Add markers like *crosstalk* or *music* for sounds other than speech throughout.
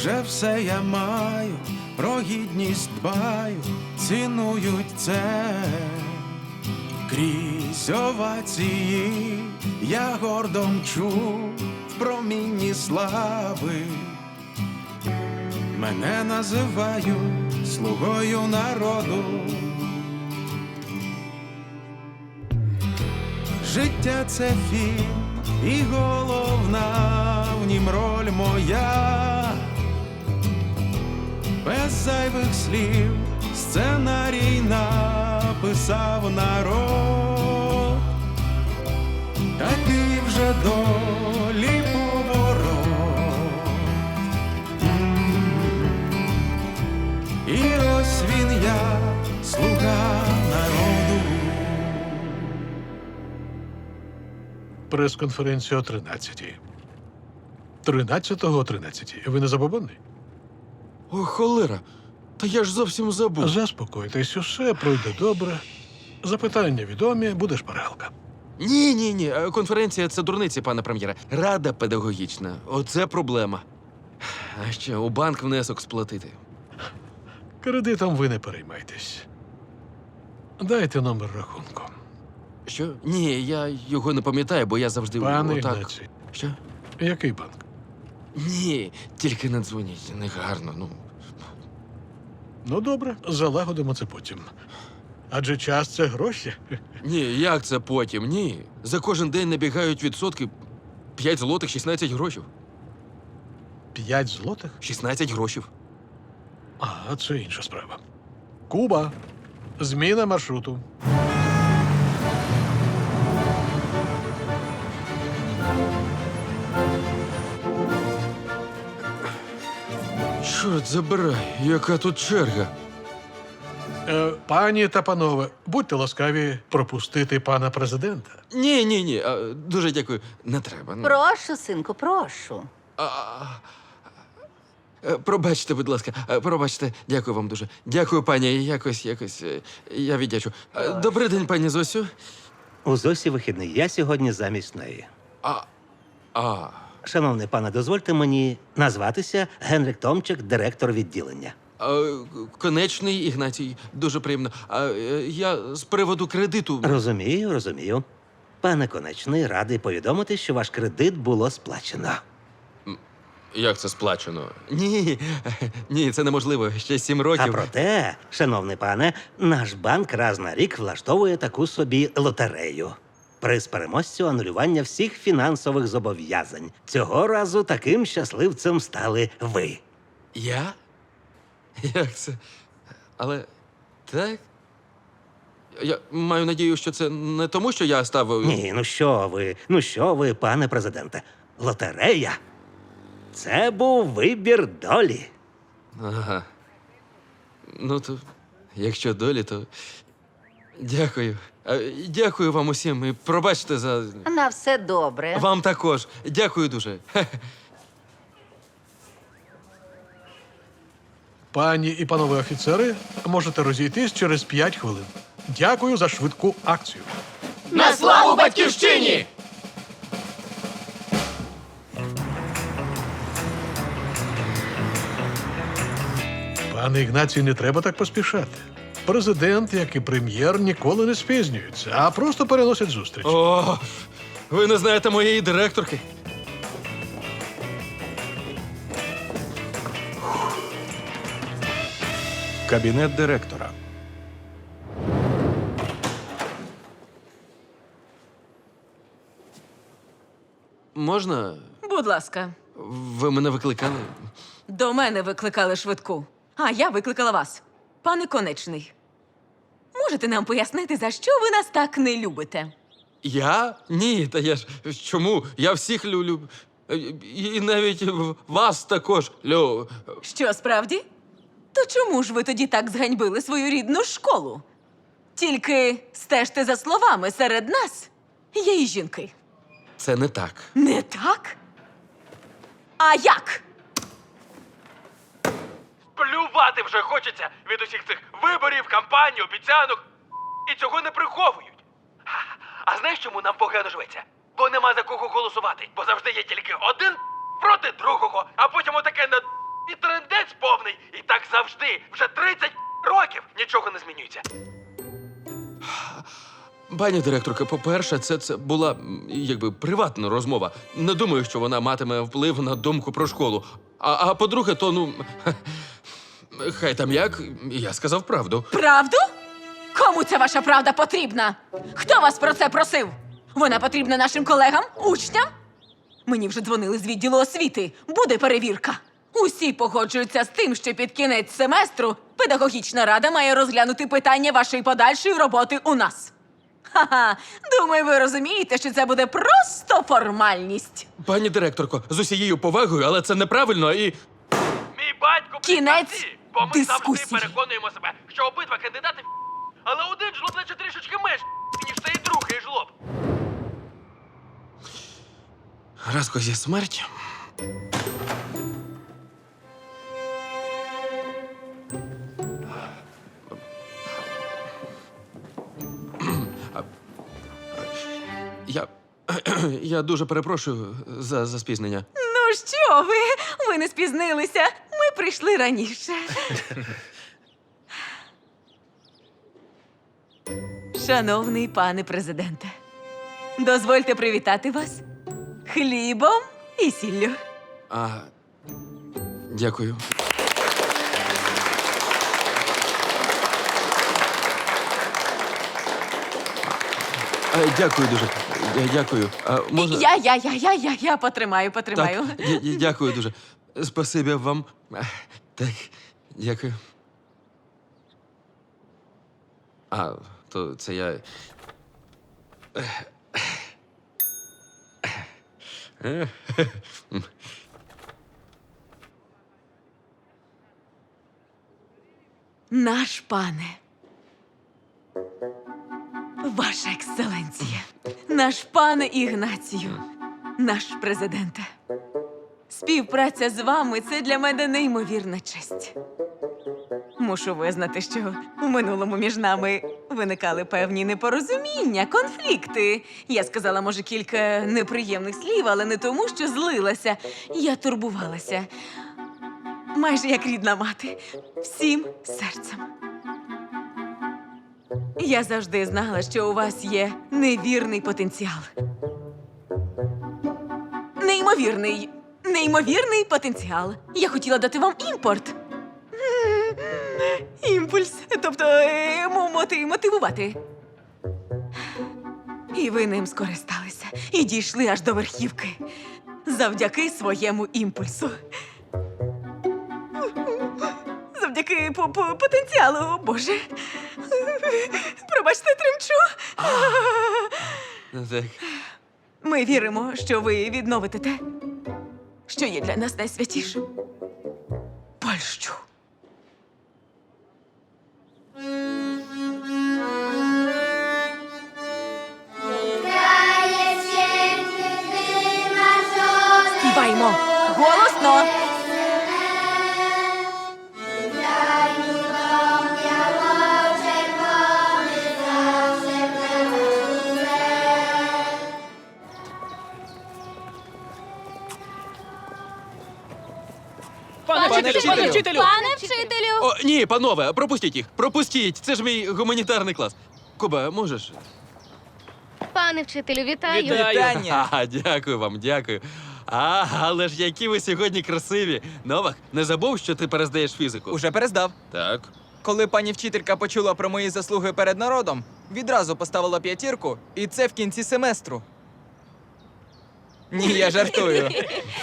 вже все я маю, про гідність дбаю, цінують це. Крізь овації я гордо мчу в промінні слави. Мене називають слугою народу. Життя це фільм, і головна в нім роль моя. Без зайвих слів сценарій написав народ. Такий вже долі поворот. І ось він я, слуга народу. Прес-конференція о 13-й. 13-го о 13-й. Ви не забобонний? О, холера. Та я ж зовсім забув. Заспокойтесь, усе пройде добре. Запитання відомі, буде шпаргалка. Ні, ні, ні. Конференція це дурниці, пане прем'єре. Рада педагогічна. Оце проблема. А ще у банк внесок сплатити. Кредитом ви не переймайтесь. Дайте номер рахунку. Що? Ні, я його не пам'ятаю, бо я завжди Пане отак. Ігнацій, Що? який банк? Ні, тільки не дзвоніть. Негарно, ну. Ну, добре, залагодимо це потім. Адже час це гроші. Ні, як це потім? Ні. За кожен день набігають відсотки 5 злотих 16 грошів. П'ять злотих? 16 грошів. А, це інша справа. Куба. Зміна маршруту. Чорт забирай, яка тут черга. Е, пані та панове, будьте ласкаві пропустити пана президента. Ні, ні, ні. а, Дуже дякую. Не треба. ну. Прошу, синку, прошу. А, е, Пробачте, будь ласка, е, пробачте, дякую вам дуже. Дякую, пані. Якось, якось. е, Я віддячу. Е, Добрий день, пані Зосю. У Зосі вихідний. Я сьогодні замість неї. А. А. Шановний пане, дозвольте мені назватися Генрик Томчик, директор відділення. а, Конечний Ігнатій, дуже приємно. А е, я з приводу кредиту. Розумію, розумію. Пане конечний, радий повідомити, що ваш кредит було сплачено. Як це сплачено? Ні, ні, це неможливо. Ще сім А років. проте, шановний пане, наш банк раз на рік влаштовує таку собі лотерею. Приз переможцю анулювання всіх фінансових зобов'язань. Цього разу таким щасливцем стали ви. Я? Як це? Але так? Я маю надію, що це не тому, що я став. Ні, ну що ви, ну що ви, пане президенте? Лотерея? Це був вибір долі. Ага. Ну, то, якщо долі, то. Дякую. Е, Дякую вам усім і пробачте за. На все добре. Вам також. Дякую дуже. Хе-хе. *laughs* Пані і панове офіцери, можете розійтись через 5 хвилин. Дякую за швидку акцію. На славу батьківщині! Пане Ігнацію, не треба так поспішати. Президент, як і прем'єр, ніколи не спізнюються, а просто переносять зустріч. О, ви не знаєте моєї директорки. Кабінет директора. Можна? Будь ласка, Ви мене викликали? до мене викликали швидку, а я викликала вас. Пане конечний. Можете нам пояснити, за що ви нас так не любите? Я? Ні, та я ж чому? Я всіх люблю. Е, І навіть вас також лю. Що справді? То чому ж ви тоді так зганьбили свою рідну школу? Тільки стежте за словами серед нас є і жінки. Це не так. Не так? А як? Плювати вже хочеться від усіх цих виборів, кампаній, обіцянок. І цього не приховують. А знаєш, чому нам погано живеться? Бо нема за кого голосувати, бо завжди є тільки один проти другого, а потім отаке на І трендець повний. І так завжди. Вже 30 років нічого не змінюється. Пані директорка, по-перше, це, це була якби приватна розмова. Не думаю, що вона матиме вплив на думку про школу. А, а по-друге, то ну. Хай там як, я сказав правду. Правду? Кому ця ваша правда потрібна? Хто вас про це просив? Вона потрібна нашим колегам, учням? Мені вже дзвонили з відділу освіти. Буде перевірка. Усі погоджуються з тим, що під кінець семестру педагогічна рада має розглянути питання вашої подальшої роботи у нас. Ха-ха, думаю, ви розумієте, що це буде просто формальність. Пані директорко, з усією повагою, але це неправильно і. Мій батько Кінець бо ми дискусії. завжди переконуємо себе, що обидва кандидати але один жлоб наче трішечки менш ніж цей другий жлоб. Раз є смерть. Я. Я дуже перепрошую за, за спізнення. Ну що ви? Ви не спізнилися. Прийшли раніше. Шановний пане президенте, дозвольте привітати вас хлібом і сіллю. А. Дякую. А, дякую дуже. Дякую. А, можна... Я, я, я, я, я, я потримаю, потримаю. Так, дякую дуже. Спасибі вам. Так, дякую. А, то це я. Наш пане. Ваша екселенція, наш пане Ігнацію, наш президенте. Співпраця з вами це для мене неймовірна честь. Мушу визнати, що у минулому між нами виникали певні непорозуміння, конфлікти. Я сказала, може, кілька неприємних слів, але не тому, що злилася. Я турбувалася. Майже як рідна мати, всім серцем. Я завжди знала, що у вас є невірний потенціал. Неймовірний, неймовірний потенціал. Я хотіла дати вам імпорт. Імпульс, тобто е, мо- моти- мотивувати. І ви ним скористалися і дійшли аж до верхівки завдяки своєму імпульсу. Завдяки по- по- потенціалу, о Боже. Пробачте, тремчу. Так. Ми віримо, що ви відновите те, що є для нас найсвятішим. Польщу. Співаймо голосно. Пане вчителю! Пане вчителю! О, ні, панове, пропустіть їх. Пропустіть. Це ж мій гуманітарний клас. Куба, можеш? Пане вчителю, вітаю! Вітання! А, дякую вам, дякую. А, але ж які ви сьогодні красиві. Новак, не забув, що ти перездаєш фізику. Уже перездав. Так. Коли пані вчителька почула про мої заслуги перед народом, відразу поставила п'ятірку, і це в кінці семестру. Ні, я жартую.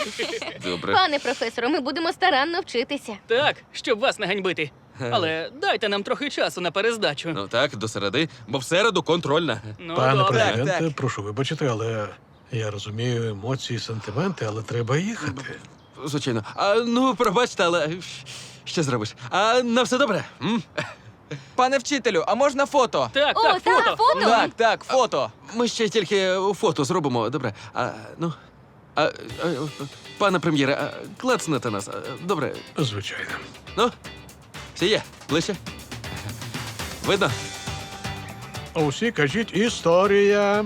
*laughs* Добре. Пане професоре, ми будемо старанно вчитися. Так, щоб вас не ганьбити. Але дайте нам трохи часу на перездачу. Ну так, до середи, бо в середу контрольна. Ну, Пане добре. президенте, так. прошу вибачити, але я розумію емоції, сантименти, але треба їхати. Звичайно. А, ну, пробачте, але що зробиш? А на все добре? М? Пане вчителю, а можна фото? Так, О, так, та, фото. фото! Так, так, фото. Ми ще тільки фото зробимо. Добре. А, ну. А, а, пане прем'єре, а, клацнете нас. А, Добре. Звичайно. Ну, сіє, ближче. Видно? Усі кажіть історія.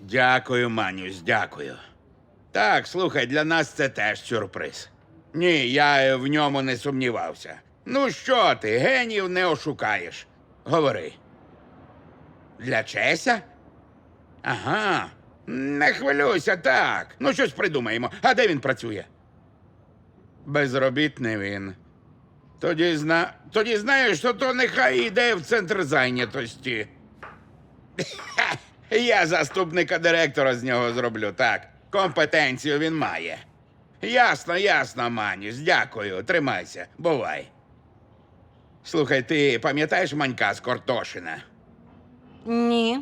Дякую, Манюсь, дякую. Так, слухай, для нас це теж сюрприз. Ні, я е, в ньому не сумнівався. Ну що ти, генів не ошукаєш. Говори. Для Чеся? Ага. Не хвилюйся, так. Ну, щось придумаємо. А де він працює? Безробітний він. Тоді зна... Тоді знаєш, що то нехай йде в центр зайнятості. *laughs* Я заступника директора з нього зроблю, так. Компетенцію він має. Ясно, ясно, Маніс, дякую. Тримайся, бувай. Слухай, ти пам'ятаєш манька з Кортошина? Ні.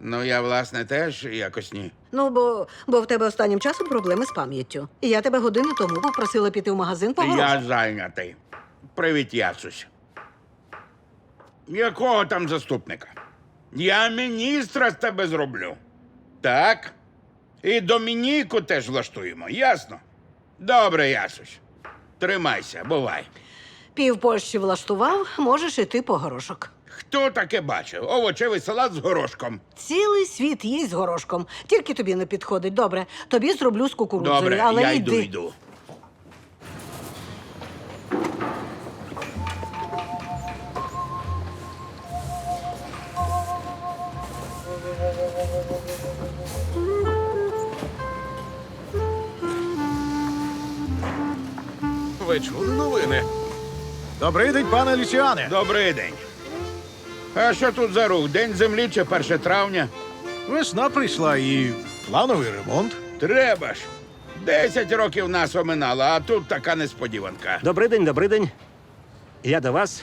Ну, я, власне, теж якось ні. Ну, бо, бо в тебе останнім часом проблеми з пам'яттю. І я тебе годину тому попросила піти в магазин по Я горошок. зайнятий. Привіт, Ясусь. Якого там заступника? Я міністра з тебе зроблю. Так? І Домініку теж влаштуємо, ясно? Добре, Ясусь. Тримайся, бувай. Пів Польщі влаштував, можеш іти по горошок. Хто таке бачив? Овочевий салат з горошком. Цілий світ їсть з горошком. Тільки тобі не підходить. Добре, тобі зроблю з кукурудзою, Добре, але я йди. йду, йду. Ви чули новини? Добрий день, пане Лічіане. Добрий день. А що тут за рух? День землі чи 1 травня? Весна прийшла і плановий ремонт. Треба ж. Десять років нас оминало, а тут така несподіванка. Добрий день, добрий день. Я до вас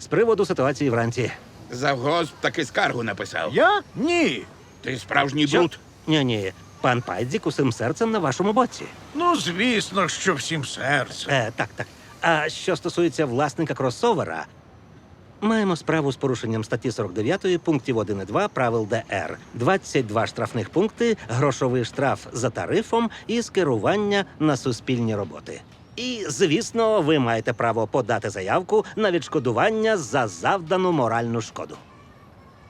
з приводу ситуації вранці. Завгосп таки скаргу написав. Я? Ні. Ти справжній Що? брут. Ні, ні. Пан Пайдзік усім серцем на вашому боці. Ну, звісно, що всім серцем. Е, так, так. А що стосується власника кросовера, маємо справу з порушенням статті 49 пунктів 1 і 2 правил ДР. 22 штрафних пункти, грошовий штраф за тарифом і скерування на суспільні роботи. І, звісно, ви маєте право подати заявку на відшкодування за завдану моральну шкоду.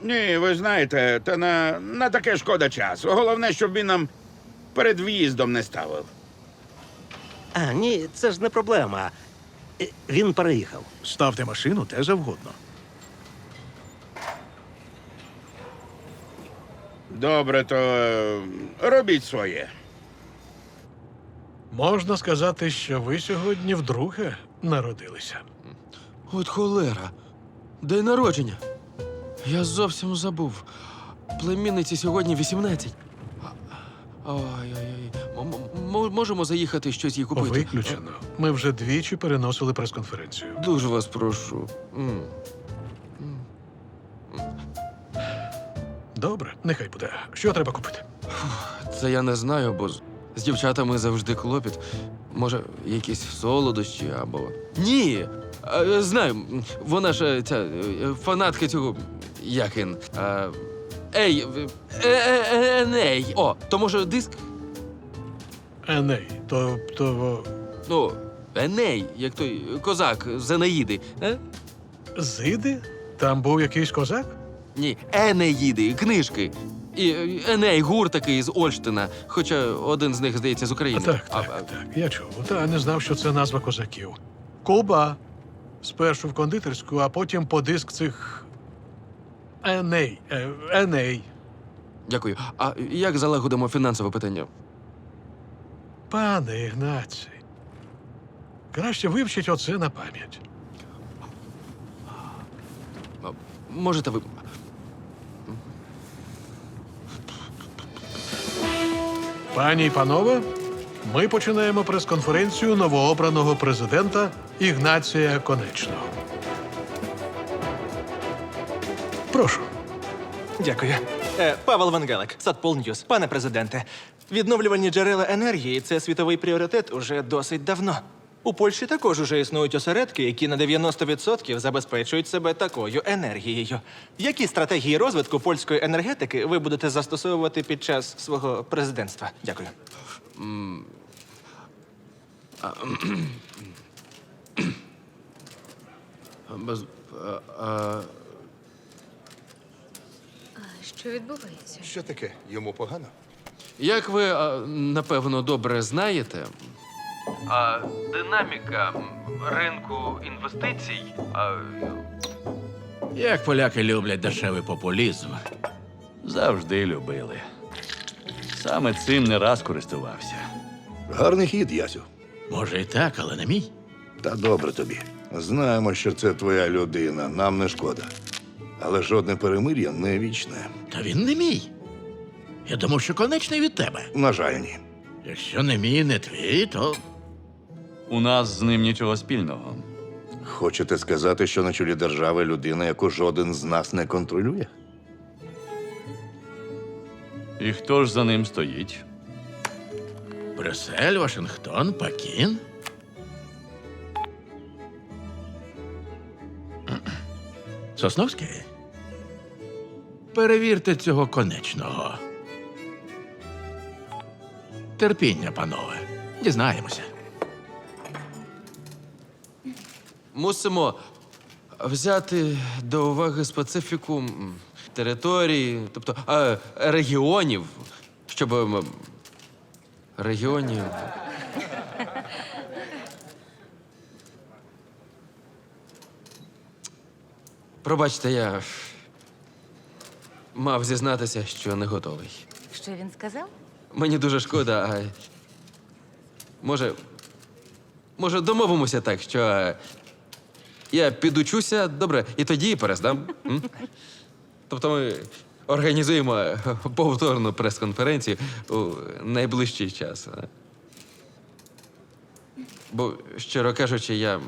Ні, ви знаєте, та на, на таке шкода часу. Головне, щоб він нам перед в'їздом не ставив. А, ні, це ж не проблема. Він переїхав. Ставте машину де завгодно. Добре, то е, робіть своє. Можна сказати, що ви сьогодні вдруге народилися. От холера. День народження. Я зовсім забув. Племінниці сьогодні 18. Ой-ой-ой. Можемо заїхати щось їй купити? Виключено. Ми вже двічі переносили прес-конференцію. Дуже вас прошу. М. Добре, нехай буде. Що треба купити? Це я не знаю, бо з, з дівчатами завжди клопіт. Може, якісь солодощі або. Ні! Е, Знаю, м, вона ж е, ця е, фанатка цього. Як він? Е, Ей, е, е, е, Еней. О, то може диск? Еней, тобто Ну, Еней, як той козак з Енеїди. Е? зиди? Там був якийсь козак? Ні, Енеїди, книжки. І е, Еней, гур такий з Ольштина, хоча один з них, здається, з України. Так, А, так, так. Я чув. Та не знав, що це назва козаків. Куба. Спершу в кондитерську, а потім по диск цих. Еней. е, Еней. Дякую. А як залагодимо фінансове питання? Пане Ігнацій. Краще вивчіть оце на пам'ять. Можете ви. Пані і панове, ми починаємо прес-конференцію новообраного президента Ігнація Конечного. Прошу. Дякую. Е, Павел Вангелик, Садпол Ньюс. Пане президенте, відновлювальні джерела енергії це світовий пріоритет уже досить давно. У Польщі також уже існують осередки, які на 90% забезпечують себе такою енергією. Які стратегії розвитку польської енергетики ви будете застосовувати під час свого президентства? Дякую. *clears throat* Без, Що відбувається? Що таке? Йому погано? Як ви, а, напевно, добре знаєте, а, динаміка ринку інвестицій. А, Як поляки люблять дешевий популізм. Завжди любили. Саме цим не раз користувався. Гарний хід, Ясю. Може і так, але не мій. Та добре тобі. Знаємо, що це твоя людина, нам не шкода. Але жодне перемир'я не вічне. Та він не мій. Я думав, що конечний від тебе. На жаль, ні. Якщо не мій, не твій, то У нас з ним нічого спільного. Хочете сказати, що на чолі держави людина, яку жоден з нас не контролює? І хто ж за ним стоїть? Брюссель, Вашингтон, Пекін. Сосновський. Перевірте цього конечного. Терпіння, панове. Дізнаємося. Мусимо взяти до уваги специфіку території, тобто а, регіонів, щоб регіонів. Пробачте, я мав зізнатися, що не готовий. Що він сказав? Мені дуже шкода, а може. Може, домовимося так, що е, я підучуся добре, і тоді перездам. М? Тобто ми організуємо е, повторну прес-конференцію у найближчий час. а? Бо, щиро кажучи, я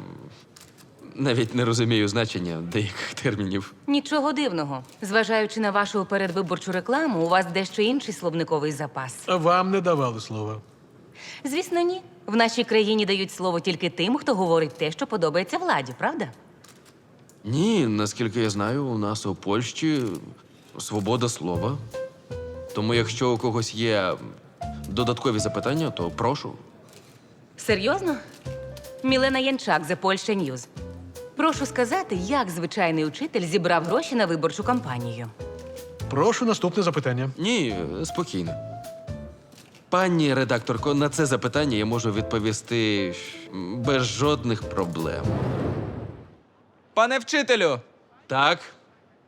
навіть не розумію значення деяких термінів. Нічого дивного. Зважаючи на вашу передвиборчу рекламу, у вас дещо інший словниковий запас. А вам не давали слова. Звісно, ні. В нашій країні дають слово тільки тим, хто говорить те, що подобається владі, правда? Ні, наскільки я знаю, у нас у Польщі свобода слова. Тому, якщо у когось є додаткові запитання, то прошу. Серйозно? Мілена Янчак за Польща Ньюз. Прошу сказати, як звичайний учитель зібрав гроші на виборчу кампанію. Прошу наступне запитання. Ні, спокійно. Пані редакторко, на це запитання я можу відповісти без жодних проблем. Пане вчителю, Так,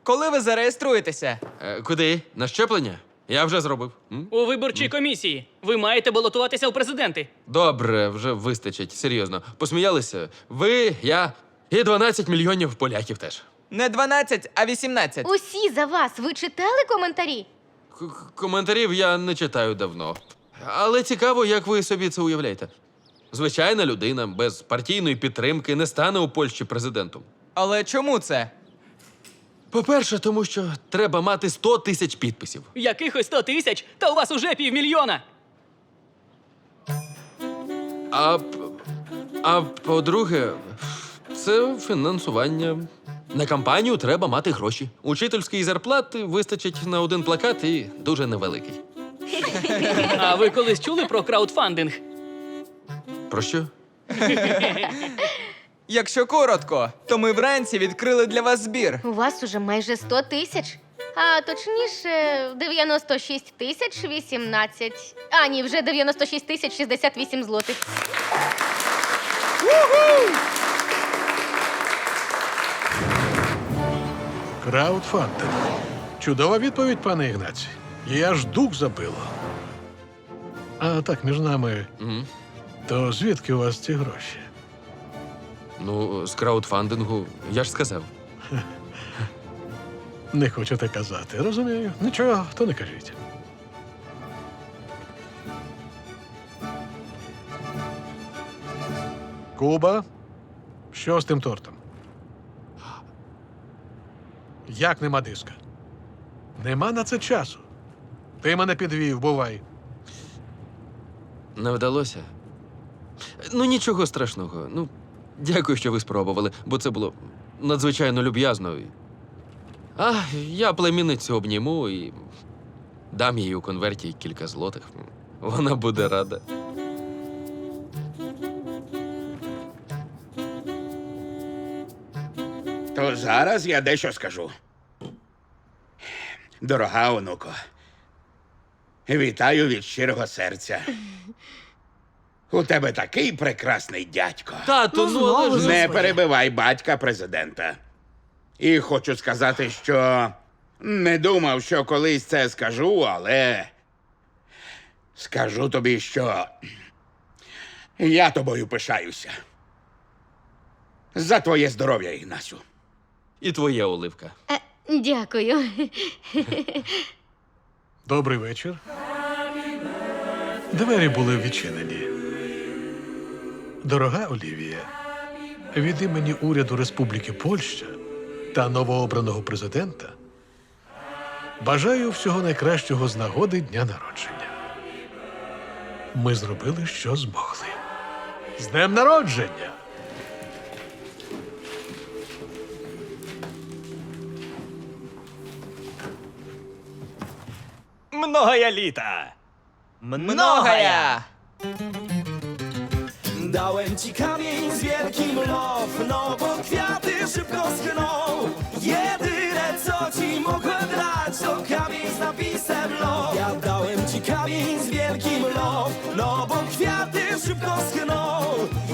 коли ви зареєструєтеся? е, куди? На щеплення? Я вже зробив. М? У виборчій комісії. Ви маєте балотуватися у президенти. Добре, вже вистачить. Серйозно. Посміялися? Ви, я і 12 мільйонів поляків теж. Не 12, а 18. Усі за вас. Ви читали коментарі? К- к- Коментарів я не читаю давно. Але цікаво, як ви собі це уявляєте. Звичайна людина без партійної підтримки не стане у Польщі президентом. Але чому це? По-перше, тому що треба мати 100 тисяч підписів. Якихось 100 тисяч, та у вас уже півмільйона. А, п- а по-друге, це фінансування. На кампанію треба мати гроші. Учительської зарплати вистачить на один плакат і дуже невеликий. А ви колись чули про краудфандинг? Про що? Якщо коротко, то ми вранці відкрили для вас збір. У вас уже майже 100 тисяч. А точніше, 96 тисяч 18. А, ні, вже 96 тисяч 68 злотих. Краудфандинг. Чудова відповідь, пане Ігнаці. Їй аж дух забило. А так, між нами, Мгм. то звідки у вас ці гроші? Ну, з краудфандингу, я ж сказав. *laughs* Не хочете казати. Розумію. Нічого, то не кажіть. Куба, що з тим тортом? Як нема диска? Нема на це часу. Ти мене підвів, бувай. Не вдалося. Ну, нічого страшного. Ну, дякую, що ви спробували, бо це було надзвичайно люб'язно. А, я племінницю обніму і дам їй у конверті кілька злотих. Вона буде рада. То зараз я дещо скажу. Дорога онуко, Вітаю від щирого серця. У тебе такий прекрасний дядько. Тату, ну, але ж... Не перебивай батька президента. І хочу сказати, що не думав, що колись це скажу, але скажу тобі, що я тобою пишаюся. За твоє здоров'я, Ігнасю. І твоя оливка. Е, дякую. Добрий вечір. Двері були відчинені. Дорога Олівія, від імені уряду Республіки Польща та новообраного президента бажаю всього найкращого з нагоди дня народження. Ми зробили, що змогли. З днем народження! Многая літа! Многая! Dałem ci kamień z wielkim love, no bo kwiaty szybko schną. Jedyne co ci mogłem dać to kamień z napisem love. Ja no bo kwiaty szybko schną.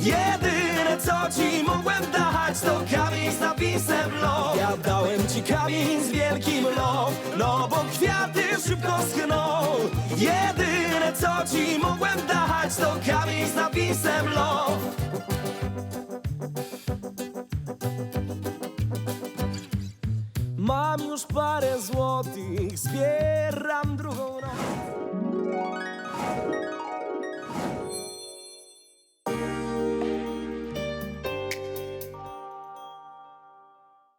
Jedyne co ci mogłem dać to kamień z napisem love. Ja dałem ci kamień z wielkim love, no bo kwiaty szybko schną. Jedyne co ci mogłem dać to kamień z napisem love. Mam już parę złotych, zbieram drugą noc.